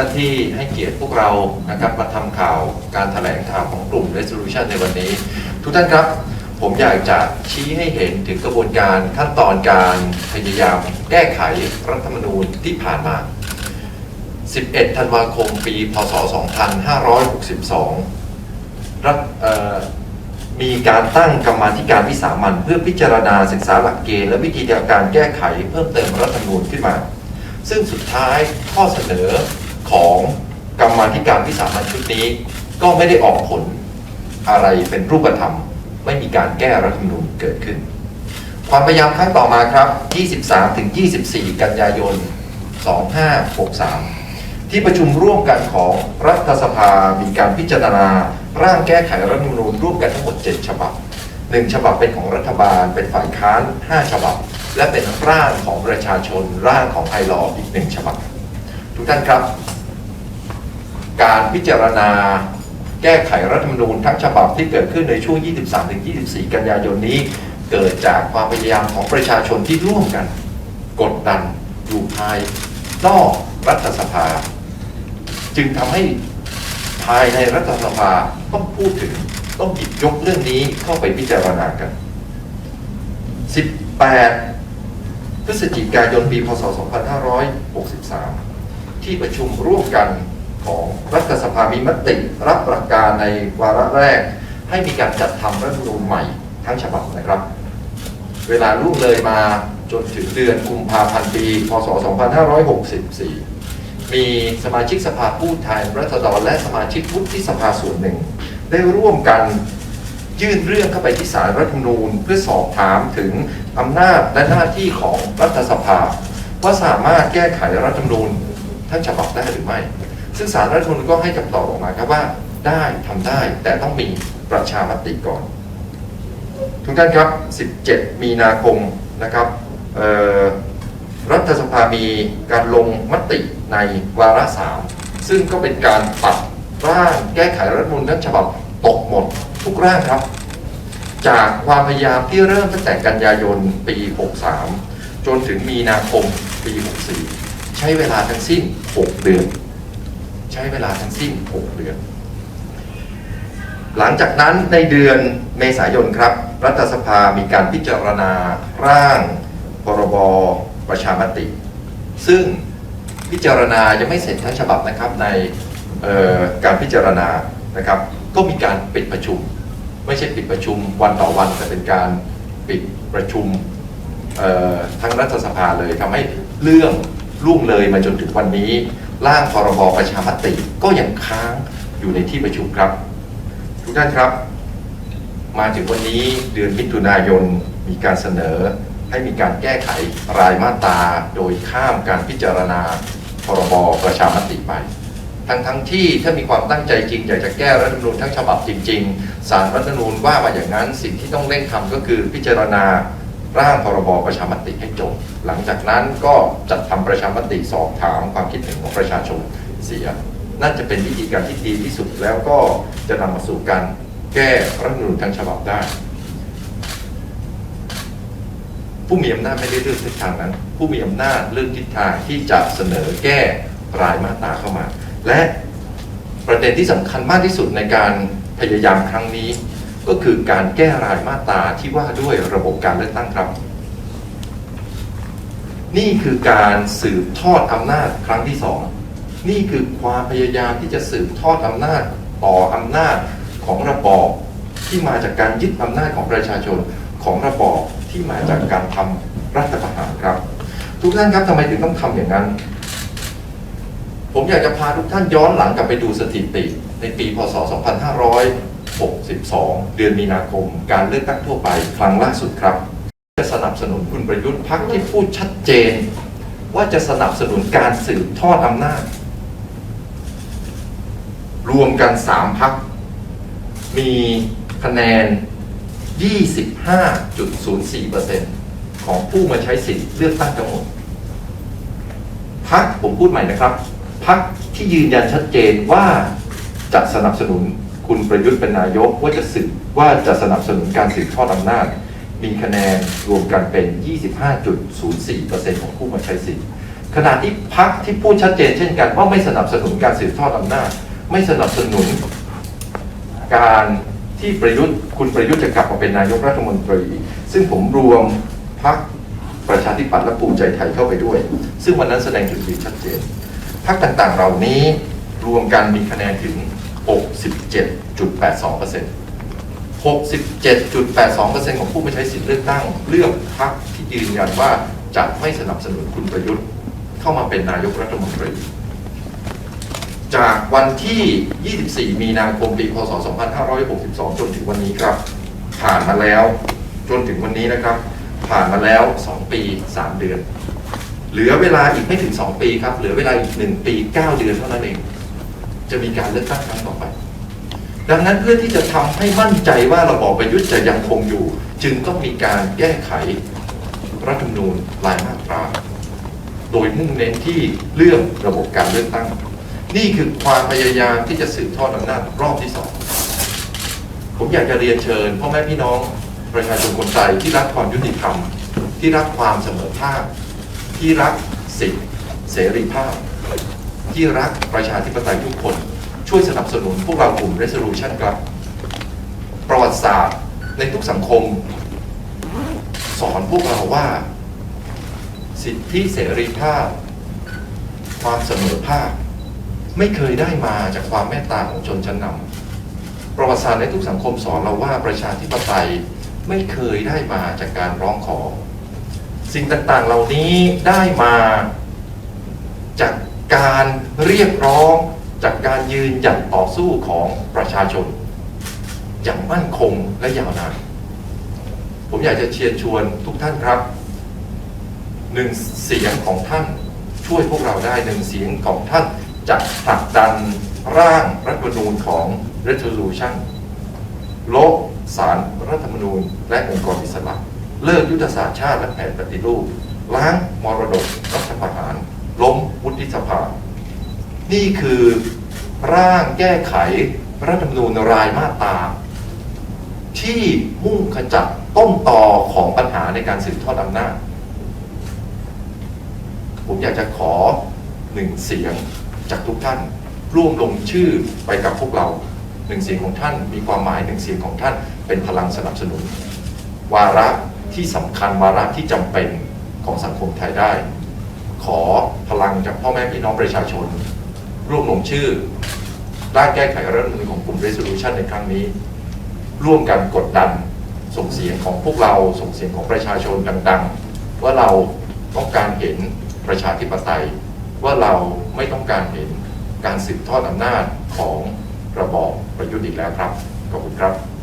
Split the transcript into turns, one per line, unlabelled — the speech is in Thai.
ท่านที่ให้เกียรติพวกเรานะครับมาทำข่าวการแถลงข่าวของกลุ่ม Resolution ในวันนี้ ทุกท่านครับ ผมอยากจะชี้ให้เห็นถึงกระบวนการขั้นตอนการพยายามแก้ไขรัฐธรรมนูญที่ผ่านมา 11 ธันวาคม ปี พศ 2562รัฐมีการตั้งกรรมาธิการวิสามันเพื่อพิจารณาศึกษาหลักเกณฑ์และวิธีการแก้ไขเพิ่มเติมรัฐธรรมนูญขึ้นมา ซึ่งสุดท้ายข้อเสนอ ของกรรมาธิการวิสามันชุดนี้ ก็ไม่ได้ออกผลอะไรเป็นรูปธรรม ไม่มีการแก้รัฐธรรมนูญเกิดขึ้น ความพยายามครั้งต่อมาครับ 23ถึง24 กันยายน 2563 ที่ประชุมร่วมกันของรัฐสภามีการพิจารณา ร่างแก้ไขรัฐธรรมนูญร่วมกันทั้งหมด 7 ฉบับ 1 ฉบับเป็นของรัฐบาล เป็นฝ่ายค้าน 5 ฉบับ และเป็นร่างของประชาชน ร่างของไอรออีก 1 ฉบับ ทุกท่านครับ การพิจารณาแก้ไขรัฐธรรมนูญทั้งฉบับที่เกิดขึ้นในช่วง 23-24 กันยายนนี้ เกิดจากความพยายามของประชาชนที่ร่วมกัน กดดันอยู่ภายนอกรัฐสภา จึงทำให้ภายในรัฐสภาต้องพูดถึงต้องหยิบยกเรื่องนี้เข้าไปพิจารณากัน 18 พฤศจิกายนปี พศ 2563 ที่ประชุมร่วมกัน ของรัฐสภามีมติรับหลักการในวาระแรก ให้มีการจัดทำรัฐธรรมนูญใหม่ทั้งฉบับนะครับ เวลาล่วงเลยมาจนถึงเดือนกุมภาพันธ์ปีพศ 2564 มีสมาชิกสภาผู้แทนรัษฎรและสมาชิกวุฒิสภาส่วนหนึ่ง ได้ร่วมกันยื่นเรื่องเข้าไปที่ศาลรัฐธรรมนูญ เพื่อสอบถามถึงอำนาจและหน้าที่ของรัฐสภา ว่าสามารถแก้ไขรัฐธรรมนูญทั้งฉบับได้หรือไม่ ซึ่งศาลรัฐธรรมนูญก็ให้คำตอบออกมาครับว่าได้ทำได้แต่ต้องมีประชามติก่อน ทุกท่านครับ 17 มีนาคมนะครับรัฐสภามีการลงมติในวาระสามซึ่งก็เป็นการตัดร่างแก้ไขรัฐมนูญทั้งฉบับตกหมดทุกร่างครับ จากความพยายามที่เริ่มตั้งแต่กันยายนปี 63 จนถึงมีนาคมปี 64 ใช้เวลาทั้งสิ้น 6 เดือน ใช้เวลาทั้งสิ้น 6 เดือน หลังจากนั้นในเดือนเมษายนครับ รัฐสภามีการพิจารณาร่างพรบประชามติ ซึ่งพิจารณายังไม่เสร็จทั้งฉบับนะครับในการพิจารณานะครับ ก็มีการปิดประชุม ไม่ใช่ปิดประชุมวันต่อวัน แต่เป็นการปิดประชุมทั้งรัฐสภาเลยทำให้เรื่องล่วงเลยมาจนถึงวันนี้ ร่างพรบประชามติก็ยังค้างอยู่ในที่ประชุมครับ ทุกท่านครับ มาถึงวันนี้เดือนมิถุนายนมีการเสนอให้มีการแก้ไขรายมาตราโดยข้ามการพิจารณาพรบประชามติไป ทั้งทั้งที่ถ้ามีความตั้งใจจริง อยากจะแก้รัฐธรรมนูญทั้งฉบับจริง ๆ สารรัฐธรรมนูญว่ามาอย่างนั้นสิ่งที่ต้องเร่งทำก็คือพิจารณา ร่างพรบประชามติให้จบ หลังจากนั้นก็จัดทำประชามติสอบถามความคิดเห็นของประชาชนเสีย นั่นจะเป็นวิธีการที่ดีที่สุดแล้วก็จะนำมาสู่การแก้รัฐธรรมนูญทั้งฉบับได้ ผู้มีอำนาจไม่ได้เลือกทิศทางนั้น ผู้มีอำนาจเลือกทิศทางที่จะเสนอแก้รายมาตราเข้ามา และประเด็นที่สำคัญมากที่สุดในการพยายามครั้งนี้ ก็คือการแก้รายมาตราที่ว่าด้วยระบบการเลือกตั้งครับ นี่คือการสืบทอดอำนาจครั้งที่สองนี่คือความพยายามที่จะสืบทอดอำนาจต่ออำนาจของระบอบที่มาจากการยึดอำนาจของประชาชนของระบอบที่มาจากการทำรัฐประหารครับ ทุกท่านครับทำไมถึงต้องทำอย่างนั้น ผมอยากจะพาทุกท่านย้อนหลังกลับไปดูสถิติในปีพศ 2562 เดือนมีนาคม การเลือกตั้งทั่วไปครั้งล่าสุดครับ จะสนับสนุนคุณประยุทธ์พักที่พูดชัดเจน ว่าจะสนับสนุนการสืบทอดอำนาจ รวมกัน 3 พัก มีคะแนน 25.04%ของผู้มาใช้สิทธิ์เลือกตั้งทั้งหมดพักผมพูดใหม่นะครับพักที่ยืนยันชัดเจนว่าจะสนับสนุน คุณประยุทธ์เป็นนายกว่าจะสืบว่าจะสนับสนุนการสืบทอดอำนาจ มีคะแนนรวมกันเป็น 25.04%ของผู้มาใช้สิทธิ์ขณะที่พักที่พูดชัดเจนเช่นกันว่าไม่สนับสนุนการสืบทอดอำนาจ ไม่สนับสนุนการที่ประยุทธ์คุณประยุทธ์จะกลับมาเป็นนายกรัฐมนตรี ซึ่งผมรวมพักประชาธิปัตย์และภูมิใจไทยเข้าไปด้วย ซึ่งวันนั้นแสดงจุดยืนชัดเจนพักต่างๆ เหล่านี้รวมกันมีคะแนนถึง 67.82% 67.82%ของผู้ไปใช้สิทธิ์เลือกตั้ง เลือกพรรคที่ยืนยันว่าจะไม่สนับสนุนคุณประยุทธ์ เข้ามาเป็นนายกรัฐมนตรี จากวันที่ 24 มีนาคมปี พศ 2562 จนถึงวันนี้ครับ ผ่านมาแล้วจนถึงวันนี้นะครับ ผ่านมาแล้ว 2 ปี 3 เดือน เหลือเวลาอีกไม่ถึง 2 ปีครับ เหลือเวลาอีก 1 ปี 9 เดือนเท่านั้นเอง จะมีการเลือกตั้งครั้งต่อไป ดังนั้นเพื่อที่จะทำให้มั่นใจว่าระบอบประยุทธ์จะยังคงอยู่ จึงต้องมีการแก้ไขรัฐธรรมนูญรายมาตรา โดยมุ่งเน้นที่เรื่องระบบการเลือกตั้ง นี่คือความพยายามที่จะสืบทอดอำนาจรอบที่สองผมอยากจะเรียนเชิญพ่อแม่พี่น้องประชาชนคนไทยที่รักความยุติธรรม ที่รักความเสมอภาคที่รักสิทธิเสรีภาพ ที่รักประชาธิปไตยทุกคน ช่วยสนับสนุนพวกเรากลุ่ม Resolution ครับ ประวัติศาสตร์ในทุกสังคม สอนพวกเราว่า สิทธิเสรีภาพ ความเสมอภาค ไม่เคยได้มาจากความเมตตาของชนชั้นนำประวัติศาสตร์ในทุกสังคมสอนเราว่าประชาธิปไตยไม่เคยได้มาจากการร้องขอ สิ่งต่างๆเหล่านี้ได้มาจาก การเรียกร้องจากการยืนหยัดต่อสู้ของประชาชน อย่างมั่นคงและยาวนาน ผมอยากจะเชียร์ชวนทุกท่านครับหนึ่งเสียงของท่านช่วยพวกเราได้หนึ่งเสียงของท่านจะผลักดันร่างรัฐธรรมนูญของ resolution ลบสารรัฐธรรมนูญ และองค์กรอิสระเลิกยุทธศาสตร์ชาติและแผนปฏิรูป ล้างมรดกรัฐประหาร ล้ม วุฒิสภา นี่คือร่างแก้ไขรัฐธรรมนูญรายมาตราที่มุ่งขจัดต้นตอของปัญหาในการสืบทอดอำนาจ ผมอยากจะขอหนึ่งเสียงจากทุกท่าน ร่วมลงชื่อไปกับพวกเราหนึ่งเสียงของท่าน มีความหมายหนึ่งเสียงของท่าน เป็นพลังสนับสนุน วาระที่สำคัญวาระที่จำเป็นของสังคมไทยได้ ขอพลังจากพ่อแม่พี่น้องประชาชน ร่วมลงชื่อร่างแก้ไขรัฐธรรมนูญของกลุ่ม resolution ในครั้งนี้ ร่วมกันกดดันส่งเสียงของพวกเราส่งเสียงของประชาชนดังๆ ว่าเราต้องการเห็นประชาธิปไตย ว่าเราไม่ต้องการเห็นการสืบทอดอำนาจของระบอบประยุทธ์อีกแล้วครับ ขอบคุณครับ